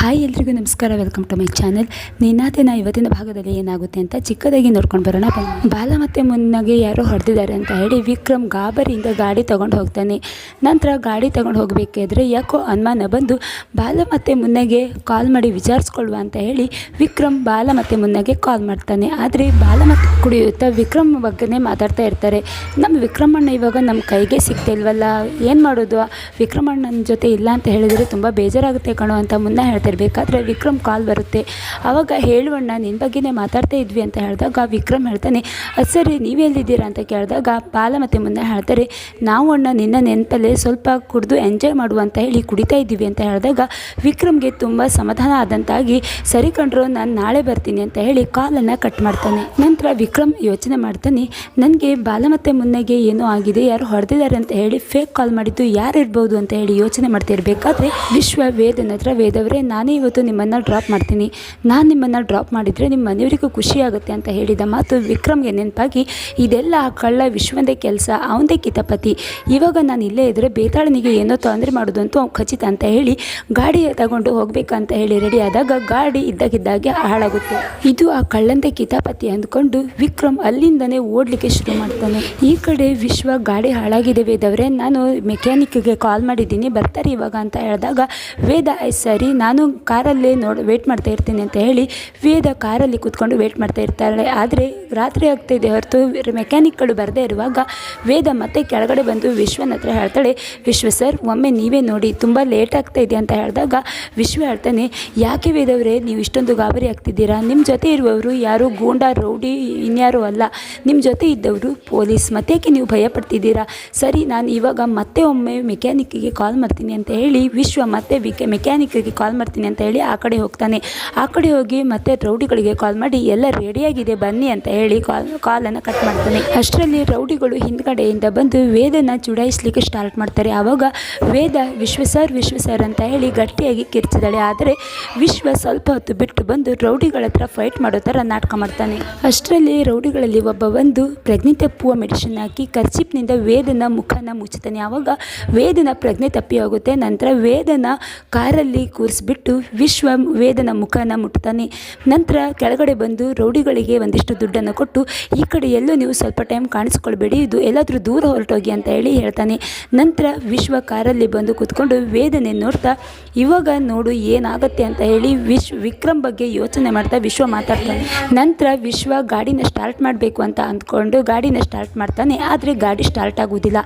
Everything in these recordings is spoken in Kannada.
ಹಾಯ್ ಎಲ್ರಿಗೂ ನಮಸ್ಕಾರ ವೆಲ್ಕಮ್ ಟು ಮೈ ಚಾನೆಲ್ ನಿನ್ನಾತೇನ ಇವತ್ತಿನ ಭಾಗದಲ್ಲಿ ಏನಾಗುತ್ತೆ ಅಂತ ಚಿಕ್ಕದಾಗಿ ನೋಡ್ಕೊಂಡು ಬರೋಣ. ಬಾಲ ಮತ್ತೆ ಮುನ್ನಾಗೆ ಯಾರೋ ಹೊಡೆದಿದ್ದಾರೆ ಅಂತ ಹೇಳಿ ವಿಕ್ರಮ್ ಗಾಬರಿಯಿಂದ ಗಾಡಿ ತೊಗೊಂಡು ಹೋಗ್ತಾನೆ. ನಂತರ ಗಾಡಿ ತೊಗೊಂಡು ಹೋಗಬೇಕಾದ್ರೆ ಯಾಕೋ ಅನುಮಾನ ಬಂದು ಬಾಲ ಮತ್ತು ಮುನ್ನಗೆ ಕಾಲ್ ಮಾಡಿ ವಿಚಾರಿಸ್ಕೊಳ್ಳುವ ಅಂತ ಹೇಳಿ ವಿಕ್ರಮ್ ಬಾಲ ಮತ್ತು ಮುನ್ನಗೆ ಕಾಲ್ ಮಾಡ್ತಾನೆ. ಆದರೆ ಬಾಲ ಮತ್ತು ಕುಡಿಯುತ್ತಾ ವಿಕ್ರಮ್ ಬಗ್ಗೆನೇ ಮಾತಾಡ್ತಾ ಇರ್ತಾರೆ. ನಮ್ಮ ವಿಕ್ರಮಣ್ಣ ಇವಾಗ ನಮ್ಮ ಕೈಗೆ ಸಿಗ್ತಾ ಇಲ್ವಲ್ಲ, ಏನು ಮಾಡೋದು? ವಿಕ್ರಮಣ್ಣನ ಜೊತೆ ಇಲ್ಲ ಅಂತ ಹೇಳಿದರೆ ತುಂಬ ಬೇಜಾರಾಗುತ್ತೆ ಕಣೋ ಅಂತ ಮುನ್ನ ಹೇಳ್ತಿರ್ಬೇಕಾದ್ರೆ ವಿಕ್ರಮ್ ಕಾಲ್ ಬರುತ್ತೆ. ಆವಾಗ ಹೇಳುವಣ್ಣ ನಿನ್ನ ಬಗ್ಗೆನೇ ಮಾತಾಡ್ತಾ ಇದ್ವಿ ಅಂತ ಹೇಳಿದಾಗ ವಿಕ್ರಮ್ ಹೇಳ್ತಾನೆ ಸರಿ ನೀವೆಲ್ಲಿದ್ದೀರಾ ಅಂತ ಕೇಳಿದಾಗ ಬಾಲ ಮತ್ತು ಮುನ್ನ ಹೇಳ್ತಾರೆ, ನಾವು ಅಣ್ಣ ನಿನ್ನ ನೆನಪಲ್ಲೇ ಸ್ವಲ್ಪ ಕುಡಿದು ಎಂಜಾಯ್ ಮಾಡುವ ಅಂತ ಹೇಳಿ ಕುಡಿತಾ ಇದ್ದೀವಿ ಅಂತ ಹೇಳಿದಾಗ ವಿಕ್ರಮ್ಗೆ ತುಂಬ ಸಮಾಧಾನ ಆದಂತಾಗಿ, ಸರಿ ಕಂಡ್ರು ನಾನು ನಾಳೆ ಬರ್ತೀನಿ ಅಂತ ಹೇಳಿ ಕಾಲನ್ನು ಕಟ್ ಮಾಡ್ತಾನೆ. ನಂತರ ವಿಕ್ರಮ್ ಯೋಚನೆ ಮಾಡ್ತಾನೆ, ನನಗೆ ಬಾಲ ಮತ್ತು ಮುನ್ನಗೆ ಏನೋ ಆಗಿದೆ, ಯಾರು ಹೊಡೆದಿದ್ದಾರೆ ಅಂತ ಹೇಳಿ ಫೇಕ್ ಕಾಲ್ ಮಾಡಿದ್ದು ಯಾರು ಇರ್ಬೋದು ಅಂತ ಹೇಳಿ ಯೋಚನೆ ಮಾಡ್ತಿರ್ಬೇಕಾದ್ರೆ ವಿಶ್ವ ವೇದನ ಹತ್ರ ವೇದವರೇ ನಾನೇ ಇವತ್ತು ನಿಮ್ಮನ್ನು ಡ್ರಾಪ್ ಮಾಡ್ತೀನಿ. ನಾನು ನಿಮ್ಮನ್ನು ಡ್ರಾಪ್ ಮಾಡಿದರೆ ನಿಮ್ಮ ಮನೆಯವರಿಗೂ ಖುಷಿಯಾಗುತ್ತೆ ಅಂತ ಹೇಳಿದ ಮಾತು ವಿಕ್ರಮ್ಗೆ ನೆನಪಾಗಿ ಇದೆಲ್ಲ ಆ ಕಳ್ಳ ವಿಶ್ವಂದೇ ಕೆಲಸ, ಅವನದೇ ಕಿತಪತಿ. ಇವಾಗ ನಾನು ಇಲ್ಲೇ ಇದ್ದರೆ ಬೇತಾಳನಿಗೆ ಏನೋ ತೊಂದರೆ ಮಾಡೋದಂತೂ ಅವ್ನು ಖಚಿತ ಅಂತ ಹೇಳಿ ಗಾಡಿ ತಗೊಂಡು ಹೋಗ್ಬೇಕಂತ ಹೇಳಿ ರೆಡಿ ಗಾಡಿ ಇದ್ದಾಗಿದ್ದಾಗೆ ಹಾಳಾಗುತ್ತೆ. ಇದು ಆ ಕಳ್ಳಂದೇ ಕಿತಾಪತಿ ಅಂದ್ಕೊಂಡು ವಿಕ್ರಮ್ ಅಲ್ಲಿಂದನೇ ಓಡಲಿಕ್ಕೆ ಶುರು ಮಾಡ್ತಾನೆ. ಈ ಕಡೆ ವಿಶ್ವ ಗಾಡಿ ಹಾಳಾಗಿದೆ ವೇದವ್ರೆ. ನಾನು ಮೆಕ್ಯಾನಿಕ್ಗೆ ಕಾಲ್ ಮಾಡಿದ್ದೀನಿ. ಬರ್ತಾರೆ ಇವಾಗ ಅಂತ ಹೇಳಿದಾಗ, ವೇದ ಐ ಸರಿ. ನಾನು ಕಾರಲ್ಲೇ ನೋಡಿ ವೇಟ್ ಮಾಡ್ತಾ ಇರ್ತೀನಿ ಅಂತ ಹೇಳಿ ವೇದ ಕಾರಲ್ಲಿ ಕೂತ್ಕೊಂಡು ವೇಟ್ ಮಾಡ್ತಾ ಇರ್ತಾಳೆ. ಆದರೆ ರಾತ್ರಿ ಆಗ್ತಾಯಿದೆ ಹೊರತು ಮೆಕ್ಯಾನಿಕ್ಗಳು ಬರದೇ ಇರುವಾಗ ವೇದ ಮತ್ತೆ ಕೆಳಗಡೆ ಬಂದು ವಿಶ್ವನ ಹತ್ರ ಹೇಳ್ತಾಳೆ, ವಿಶ್ವ ಸರ್, ಒಮ್ಮೆ ನೀವೇ ನೋಡಿ, ತುಂಬ ಲೇಟ್ ಆಗ್ತಾ ಇದೆ ಅಂತ ಹೇಳಿದಾಗ ವಿಶ್ವ ಹೇಳ್ತಾನೆ, ಯಾಕೆ ವೇದವರೇ, ನೀವು ಇಷ್ಟೊಂದು ಗಾಬರಿ ಆಗ್ತಿದ್ದೀರಾ? ನಿಮ್ಮ ಜೊತೆ ಇರುವವರು ಯಾರು? ಗೂಂಡ, ರೌಡಿ, ಇನ್ಯಾರೂ ಅಲ್ಲ. ನಿಮ್ಮ ಜೊತೆ ಇದ್ದವರು ಪೊಲೀಸ್. ಮತ್ತೇಕೆ ನೀವು ಭಯ ಪಡ್ತಿದ್ದೀರಾ ಸರಿ, ನಾನು ಇವಾಗ ಮತ್ತೆ ಒಮ್ಮೆ ಮೆಕ್ಯಾನಿಕ್ಗೆ ಕಾಲ್ ಮಾಡ್ತೀನಿ ಅಂತ ಹೇಳಿ ವಿಶ್ವ ಮತ್ತೆ ಮೆಕ್ಯಾನಿಕ್ಗೆ ಕಾಲ್ ಮಾಡ್ತೀನಿ ಅಂತ ಹೇಳಿ ಆ ಕಡೆ ಹೋಗ್ತಾನೆ. ಆ ಕಡೆ ಹೋಗಿ ಮತ್ತೆ ರೌಡಿಗಳಿಗೆ ಕಾಲ್ ಮಾಡಿ, ಎಲ್ಲ ರೆಡಿಯಾಗಿದೆ ಬನ್ನಿ ಅಂತ ಹೇಳಿ ಕಾಲ್ ಕಾಲನ್ನು ಕಟ್ ಮಾಡ್ತಾನೆ. ಅಷ್ಟರಲ್ಲಿ ರೌಡಿಗಳು ಹಿಂದ್ಗಡೆಯಿಂದ ಬಂದು ವೇದನ ಚುಡಾಯಿಸ್ಲಿಕ್ಕೆ ಸ್ಟಾರ್ಟ್ ಮಾಡ್ತಾರೆ. ಆವಾಗ ವೇದ ವಿಶ್ವ ಸರ್ ವಿಶ್ವ ಸರ್ ಅಂತ ಹೇಳಿ ಗಟ್ಟಿಯಾಗಿ ಕಿರ್ಚಿದಾಳೆ ಆದರೆ ವಿಶ್ವ ಸ್ವಲ್ಪ ಹೊತ್ತು ಬಿಟ್ಟು ಬಂದು ರೌಡಿಗಳ ಹತ್ರ ಫೈಟ್ ಮಾಡೋ ಥರ ನಾಟಕ ಮಾಡ್ತಾನೆ. ಅಷ್ಟರಲ್ಲಿ ರೌಡಿಗಳಲ್ಲಿ ಒಬ್ಬ ಬಂದು ಪ್ರಜ್ಞೆ ತಪ್ಪುವ ಮೆಡಿಸಿನ್ ಹಾಕಿ ಕರ್ಚಿಪ್ನಿಂದ ವೇದನ ಮುಖನ ಮುಚ್ಚುತ್ತಾನೆ. ಆವಾಗ ವೇದನ ಪ್ರಜ್ಞೆ ತಪ್ಪಿ ಹೋಗುತ್ತೆ ನಂತರ ವೇದನ ಕಾರಲ್ಲಿ ಕೂರಿಸ್ಬಿಟ್ಟು ವಿಶ್ವ ವೇದನ ಮುಖನ ಮುಟ್ತಾನೆ. ನಂತರ ಕೆಳಗಡೆ ಬಂದು ರೌಡಿಗಳಿಗೆ ಒಂದಿಷ್ಟು ದುಡ್ಡನ್ನು ಕೊಟ್ಟು, ಈ ಕಡೆ ಎಲ್ಲೂ ನೀವು ಸ್ವಲ್ಪ ಟೈಮ್ ಕಾಣಿಸ್ಕೊಳ್ಬೇಡಿ, ಇದು ಎಲ್ಲಾದರೂ ದೂರ ಹೊರಟೋಗಿ ಅಂತ ಹೇಳಿ ಹೇಳ್ತಾನೆ. ನಂತರ ವಿಶ್ವ ಕಾರಲ್ಲಿ ಬಂದು ಕೂತ್ಕೊಂಡು ವೇದನೆ ನೋಡ್ತಾ, ಇವಾಗ ನೋಡು ಏನಾಗುತ್ತೆ ಅಂತ ಹೇಳಿ ವಿಶ್, ವಿಕ್ರಮ್ ಬಗ್ಗೆ ಯೋಚನೆ ಮಾಡ್ತಾ ವಿಶ್ವ ಮಾತಾಡ್ತಾನೆ. ನಂತರ ವಿಶ್ವ ಗಾಡಿನ ಸ್ಟಾರ್ಟ್ ಮಾಡಬೇಕು ಅಂತ ಅಂದ್ಕೊಂಡು ಗಾಡಿನ ಸ್ಟಾರ್ಟ್ ಮಾಡ್ತಾನೆ. ಆದರೆ ಗಾಡಿ ಸ್ಟಾರ್ಟ್ ಆಗೋದಿಲ್ಲ.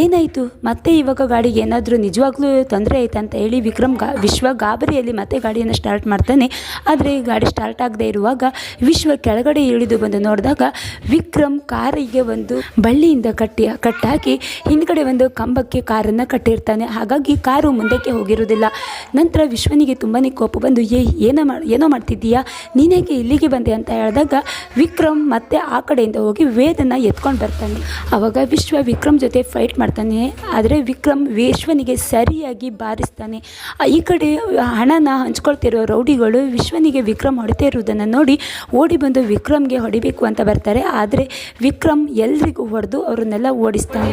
ಏನಾಯಿತು? ಮತ್ತೆ ಇವಾಗ ಗಾಡಿಗೆ ಏನಾದರೂ ನಿಜವಾಗ್ಲೂ ತೊಂದರೆ ಆಯ್ತು ಅಂತ ಹೇಳಿ ವಿಕ್ರಮ್ ಗಾ, ವಿಶ್ವ ಗಾಬರಿಯಲ್ಲಿ ಮತ್ತೆ ಗಾಡಿಯನ್ನು ಸ್ಟಾರ್ಟ್ ಮಾಡ್ತಾನೆ. ಆದರೆ ಗಾಡಿ ಸ್ಟಾರ್ಟ್ ಆಗದೆ ಇರುವಾಗ ವಿಶ್ವ ಕೆಳಗಡೆ ಇಳಿದು ಬಂದು ನೋಡಿದಾಗ ವಿಕ್ರಮ್ ಕಾರಿಗೆ ಒಂದು ಬಳ್ಳಿಯಿಂದ ಕಟ್ಟಿ, ಕಟ್ಟಾಕಿ ಹಿಂದ್ಗಡೆ ಒಂದು ಕಂಬಕ್ಕೆ ಕಾರನ್ನು ಕಟ್ಟಿರ್ತಾನೆ. ಹಾಗಾಗಿ ಕಾರು ಮುಂದಕ್ಕೆ ಹೋಗಿರೋದಿಲ್ಲ ನಂತರ ವಿಶ್ವನಿಗೆ ತುಂಬಾ ಕೋಪ ಬಂದು, ಏ, ಏನೋ ಮಾಡಿ ಏನೋ ಮಾಡ್ತಿದ್ದೀಯಾ? ನೀನೇಕೆ ಇಲ್ಲಿಗೆ ಬಂದೆ? ಅಂತ ಹೇಳಿದಾಗ ವಿಕ್ರಮ್ ಮತ್ತೆ ಆ ಕಡೆಯಿಂದ ಹೋಗಿ ವೇದನ ಎತ್ಕೊಂಡು ಬರ್ತಾನೆ. ಆವಾಗ ವಿಶ್ವ ವಿಕ್ರಮ್ ಜೊತೆ ಫೈಟ್ ಮಾಡ್ತಾನೆ. ಆದರೆ ವಿಕ್ರಮ್ ವಿಶ್ವನಿಗೆ ಸರಿಯಾಗಿ ಬಾರಿಸ್ತಾನೆ. ಈ ಕಡೆ ಹಣನ ಹಂಚ್ಕೊಳ್ತಿರೋ ರೌಡಿಗಳು ವಿಶ್ವನಿಗೆ ವಿಕ್ರಮ್ ಹೊಡಿತಾ ಇರುವುದನ್ನು ನೋಡಿ ಓಡಿ ಬಂದು ವಿಕ್ರಮ್ಗೆ ಹೊಡಿಬೇಕು ಅಂತ ಬರ್ತಾರೆ. ಆದರೆ ವಿಕ್ರಮ್ ಎಲ್ರಿಗೂ ಹೊಡೆದು ಅವ್ರನ್ನೆಲ್ಲ ಓಡಿಸ್ತಾನೆ.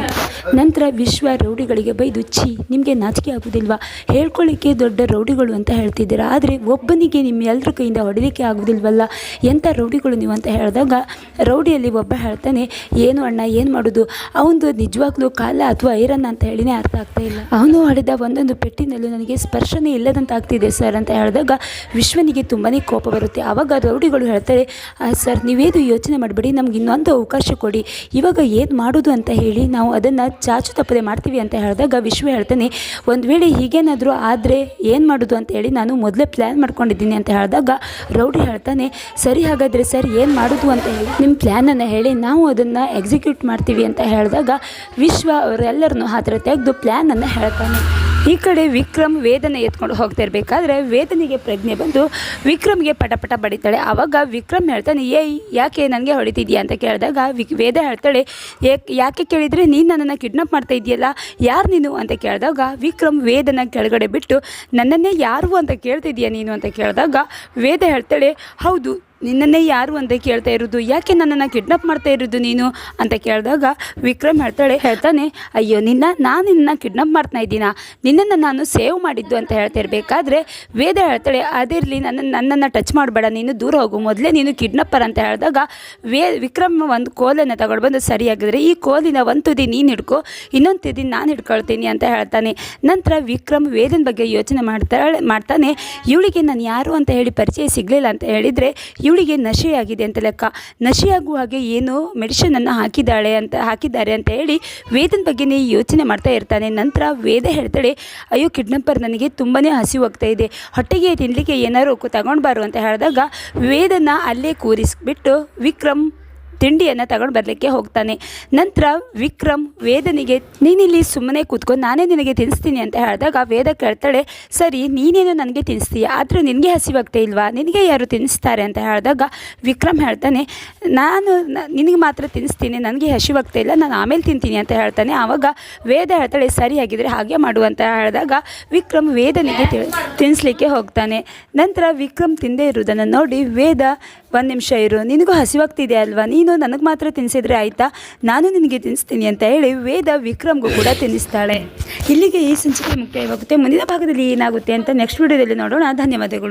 ನಂತರ ವಿಶ್ವ ರೌಡಿಗಳಿಗೆ ಬೈದು, ಛೀ, ನಿಮಗೆ ನಾಚಿಕೆ ಆಗೋದಿಲ್ವಾ? ಹೇಳ್ಕೊಳ್ಳಿಕ್ಕೆ ದೊಡ್ಡ ರೌಡಿಗಳು ಅಂತ ಹೇಳ್ತಿದ್ದೀರಾ. ಆದರೆ ಒಬ್ಬನಿಗೆ ನಿಮ್ಮ ಎಲ್ಲರ ಕೈಯಿಂದ ಹೊಡಿಲಿಕ್ಕೆ ಆಗೋದಿಲ್ವಲ್ಲ? ಎಂಥ ರೌಡಿಗಳು ನೀವು ಅಂತ ಹೇಳಿದಾಗ ರೌಡಿಯಲ್ಲಿ ಒಬ್ಬ ಹೇಳ್ತಾನೆ, ಏನು ಅಣ್ಣ, ಏನು ಮಾಡೋದು? ಅವನದು ನಿಜವಾಗ್ಲೂ ಕಾಲ ಅಥವಾ ಐರನ್ ಅಂತ ಹೇಳಿನೇ ಅರ್ಥ ಆಗ್ತಾ ಇಲ್ಲ. ಅವನು ಹೊಡೆದ ಒಂದೊಂದು ಪೆಟ್ಟಿನಲ್ಲೂ ನನಗೆ ಸ್ಪರ್ಶನೇ ಇಲ್ಲದಂತ ಆಗ್ತಿದೆ ಸರ್ ಅಂತ ಹೇಳಿದಾಗ ವಿಶ್ವನಿಗೆ ತುಂಬಾ ಕೋಪ ಬರುತ್ತೆ. ಆವಾಗ ರೌಡಿಗಳು ಹೇಳ್ತಾರೆ "ಆ, ಸರ್ ನೀವೇದು ಯೋಚನೆ ಮಾಡಬೇಡಿ ನಮ್ಗೆ ಇನ್ನೊಂದು ಅವಕಾಶ ಕೊಡಿ. ಇವಾಗ ಏನು ಮಾಡೋದು ಅಂತ ಹೇಳಿ ನಾವು ಅದನ್ನು ಚಾಚು ತಪ್ಪದೆ ಮಾಡ್ತೀವಿ ಅಂತ ಹೇಳಿದಾಗ ವಿಶ್ವ ಹೇಳ್ತಾನೆ ಒಂದು ವೇಳೆ ಹೀಗೇನಾದರೂ ಆದರೆ ಏನು ಮಾಡೋದು ಅಂತ ಹೇಳಿ ನಾನು ಮೊದಲೇ ಪ್ಲ್ಯಾನ್ ಮಾಡ್ಕೊಂಡಿದ್ದೀನಿ ಅಂತ ಹೇಳಿದಾಗ ರೌಡಿ ಹೇಳ್ತಾನೆ ಸರಿ ಹಾಗಾದರೆ ಸರ್ ಏನು ಮಾಡೋದು ಅಂತ ಹೇಳಿ ನಿಮ್ಮ ಪ್ಲ್ಯಾನನ್ನು ಹೇಳಿ ನಾವು ಅದನ್ನು ಎಕ್ಸಿಕ್ಯೂಟ್ ಮಾಡ್ತೀವಿ ಅಂತ ಹೇಳಿದಾಗ ವಿಶ್ವ ಅವರೆಲ್ಲರನ್ನು ಹತ್ರ ತೆಗೆದು ಪ್ಲ್ಯಾನನ್ನು ಹೇಳ್ತಾನೆ. ಈ ಕಡೆ ವಿಕ್ರಮ್ ವೇದನೆ ಎತ್ಕೊಂಡು ಹೋಗ್ತಾ ಇರಬೇಕಾದ್ರೆ ವೇದನೆಗೆ ಪ್ರಜ್ಞೆ ಬಂದು ವಿಕ್ರಮ್ಗೆ ಪಟ ಪಟ ಬಡಿತಾಳೆ. ಆವಾಗ ವಿಕ್ರಮ್ ಹೇಳ್ತಾನೆ, ಏಯ್, ಯಾಕೆ ನನಗೆ ಹೊಡಿತಿದ್ಯಾ? ಅಂತ ಕೇಳಿದಾಗ ವಿಕ್, ವೇದ ಹೇಳ್ತಾಳೆ ಯಾಕೆ ಕೇಳಿದರೆ ನೀನು ನನ್ನನ್ನು ಕಿಡ್ನಾಪ್ ಮಾಡ್ತಾ ಇದೆಯಲ್ಲ ಯಾರು ನೀನು? ಅಂತ ಕೇಳಿದಾಗ ವಿಕ್ರಮ್ ವೇದನ ಕೆಳಗಡೆ ಬಿಟ್ಟು, ನನ್ನನ್ನೇ ಯಾರು ಅಂತ ಕೇಳ್ತಿದ್ಯಾ ನೀನು? ಅಂತ ಕೇಳಿದಾಗ ವೇದ ಹೇಳ್ತಾಳೆ, ಹೌದು ನಿನ್ನನ್ನೇ ಯಾರು ಅಂತ ಕೇಳ್ತಾ ಇರೋದು? ಯಾಕೆ ನನ್ನನ್ನು ಕಿಡ್ನಾಪ್ ಮಾಡ್ತಾ ಇರೋದು ನೀನು? ಅಂತ ಕೇಳಿದಾಗ ವಿಕ್ರಮ್ ಹೇಳ್ತಾಳೆ, ಹೇಳ್ತಾನೆ, ಅಯ್ಯೋ, ನಿನ್ನ, ನಾನು ನಿನ್ನ ಕಿಡ್ನಾಪ್ ಮಾಡ್ತಾ ಇದ್ದೀನ? ನಿನ್ನನ್ನು ನಾನು ಸೇವ್ ಮಾಡಿದ್ದು ಅಂತ ಹೇಳ್ತಾ ಇರಬೇಕಾದ್ರೆ ವೇದ ಹೇಳ್ತಾಳೆ, ಅದಿರಲಿ, ನನ್ನ, ನನ್ನನ್ನು ಟಚ್ ಮಾಡಬೇಡ, ನೀನು ದೂರ ಹೋಗು. ಮೊದಲೇ ನೀನು ಕಿಡ್ನಾಪರ್ ಅಂತ ಹೇಳಿದಾಗ ವೇ, ವಿಕ್ರಮ್ ಒಂದು ಕೋಲನ್ನು ತಗೊಂಡು ಬಂದು ಸರಿಯಾಗಿದ್ರೆ, ಈ ಕೋಲಿನ ಒಂದು ತುದಿ ನೀನು ಹಿಡ್ಕೊ, ಇನ್ನೊಂದು ತುದಿ ನಾನು ಹಿಡ್ಕೊಳ್ತೀನಿ ಅಂತ ಹೇಳ್ತಾನೆ. ನಂತರ ವಿಕ್ರಮ್ ವೇದನ ಬಗ್ಗೆ ಯೋಚನೆ ಮಾಡ್ತಾಳೆ, ಮಾಡ್ತಾನೆ, ಇವಳಿಗೆ ನಾನು ಯಾರು ಅಂತ ಹೇಳಿ ಪರಿಚಯ ಸಿಗಲಿಲ್ಲ ಅಂತ ಹೇಳಿದರೆ ಇವಳಿಗೆ ನಶೆಯಾಗಿದೆ ಅಂತ ಲೆಕ್ಕ. ನಶೆಯಾಗುವ ಹಾಗೆ ಏನು ಮೆಡಿಷನನ್ನು ಹಾಕಿದ್ದಾಳೆ ಅಂತ, ಹಾಕಿದ್ದಾರೆ ಅಂತ ಹೇಳಿ ವೇದನ ಬಗ್ಗೆನೇ ಯೋಚನೆ ಮಾಡ್ತಾ ಇರ್ತಾನೆ. ನಂತರ ವೇದ ಹೇಳ್ತಾಳೆ, ಅಯ್ಯೋ ಕಿಡ್ನಪ್ಪರ್ ನನಗೆ ತುಂಬಾ ಹಸಿವಾಗ್ತಾ ಇದೆ. ಹೊಟ್ಟೆಗೆ ತಿನ್ನಲಿಕ್ಕೆ ಏನಾದ್ರು ತಗೊಂಡು ಬಾರು ಅಂತ ಹೇಳಿದಾಗ ವೇದನ ಅಲ್ಲೇ ಕೂರಿಸ್ಬಿಟ್ಟು ವಿಕ್ರಮ್ ತಿಂಡಿಯನ್ನು ತಗೊಂಡು ಬರಲಿಕ್ಕೆ ಹೋಗ್ತಾನೆ. ನಂತರ ವಿಕ್ರಮ್ ವೇದನಿಗೆ, ನೀನಿಲ್ಲಿ ಸುಮ್ಮನೆ ಕೂತ್ಕೊಂಡು ನಾನೇ ನಿನಗೆ ತಿನ್ನಿಸ್ತೀನಿ ಅಂತ ಹೇಳಿದಾಗ ವೇದ ಕೇಳ್ತಾಳೆ, ಸರಿ, ನೀನೇನು ನನಗೆ ತಿನ್ನಿಸ್ತೀಯ ಆದರೂ ನಿನಗೆ ಹಸಿವಾಗ್ತಾ ಇಲ್ವಾ? ನಿನಗೆ ಯಾರು ತಿನ್ನಿಸ್ತಾರೆ ಅಂತ ಹೇಳಿದಾಗ ವಿಕ್ರಮ್ ಹೇಳ್ತಾನೆ, ನಾನು ನಿನಗೆ ಮಾತ್ರ ತಿನ್ನಿಸ್ತೀನಿ ನನಗೆ ಹಸಿವಾಗ್ತಾ ಇಲ್ಲ, ನಾನು ಆಮೇಲೆ ತಿಂತೀನಿ ಅಂತ ಹೇಳ್ತಾನೆ. ಆವಾಗ ವೇದ ಹೇಳ್ತಾಳೆ ಸರಿ ಆಗಿದ್ರೆ ಹಾಗೆ ಮಾಡು ಅಂತ ಹೇಳಿದಾಗ ವಿಕ್ರಮ್ ವೇದನಿಗೆ ತಿನ್ನಿಸ್ಲಿಕ್ಕೆ ಹೋಗ್ತಾನೆ. ನಂತರ ವಿಕ್ರಮ್ ತಿಂದೇ ಇರುವುದನ್ನು ನೋಡಿ ವೇದ ಒಂದು ನಿಮಿಷ ಇರು. ನಿನಗೂ ಹಸಿವಾಗ್ತಿದೆ ಅಲ್ವಾ? ನೀನು ನನಗೆ ಮಾತ್ರ ತಿನ್ನಿಸಿದ್ರೆ ಆಯಿತಾ? ನಾನು ನಿನಗೆ ತಿನ್ನಿಸ್ತೀನಿ ಅಂತ ಹೇಳಿ ವೇದ ವಿಕ್ರಮ್ಗೂ ಕೂಡ ತಿನ್ನಿಸ್ತಾಳೆ. ಇಲ್ಲಿಗೆ ಈ ಸಂಚಿಕೆ ಮುಖ್ಯವಾಗುತ್ತೆ. ಮುಂದಿನ ಭಾಗದಲ್ಲಿ ಏನಾಗುತ್ತೆ ಅಂತ ನೆಕ್ಸ್ಟ್ ವಿಡಿಯೋದಲ್ಲಿ ನೋಡೋಣ. ಧನ್ಯವಾದಗಳು.